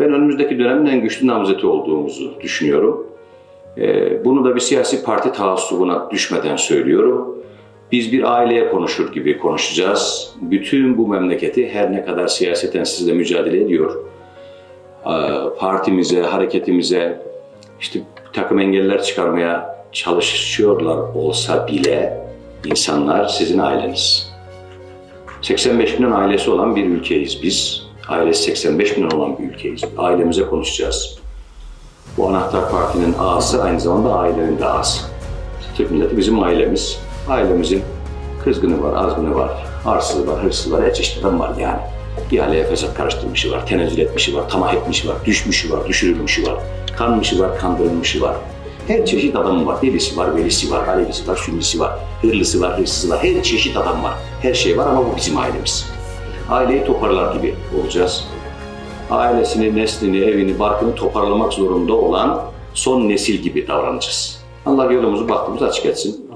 Ben önümüzdeki dönemin en güçlü namzeti olduğumuzu düşünüyorum. Ee, Bunu da bir siyasi parti taassubuna düşmeden söylüyorum. Biz bir aileye konuşur gibi konuşacağız. Bütün bu memleketi her ne kadar siyaseten sizle mücadele ediyor, e, partimize, hareketimize işte takım engeller çıkarmaya çalışıyorlar olsa bile insanlar sizin aileniz. 85 milyon ailesi olan bir ülkeyiz biz. Ailesi 85 milyon olan bir ülkeyiz. Ailemize konuşacağız. Bu anahtar partinin ağası aynı zamanda ailenin de ağası. Türk milleti bizim ailemiz. Ailemizin kızgını var, azgını var, arsızı var, hırsızı var, her çeşit adam var yani. İhaleye fesat karıştırmışı var, tenezzül etmişi var, tamah etmişi var, düşmüşü var, düşürülmüşü var, kanmışı var, kandırılmışı var. Her çeşit adam var. Delisi var, velisi var, alevisi var, sünnisi var, hırlısı var, hırsızı var. Her çeşit adam var. Her şey var ama bu bizim ailemiz. Aileyi toparlar gibi olacağız. Ailesini, neslini, evini, barkını toparlamak zorunda olan son nesil gibi davranacağız. Allah yolumuzu baktığımız açık etsin.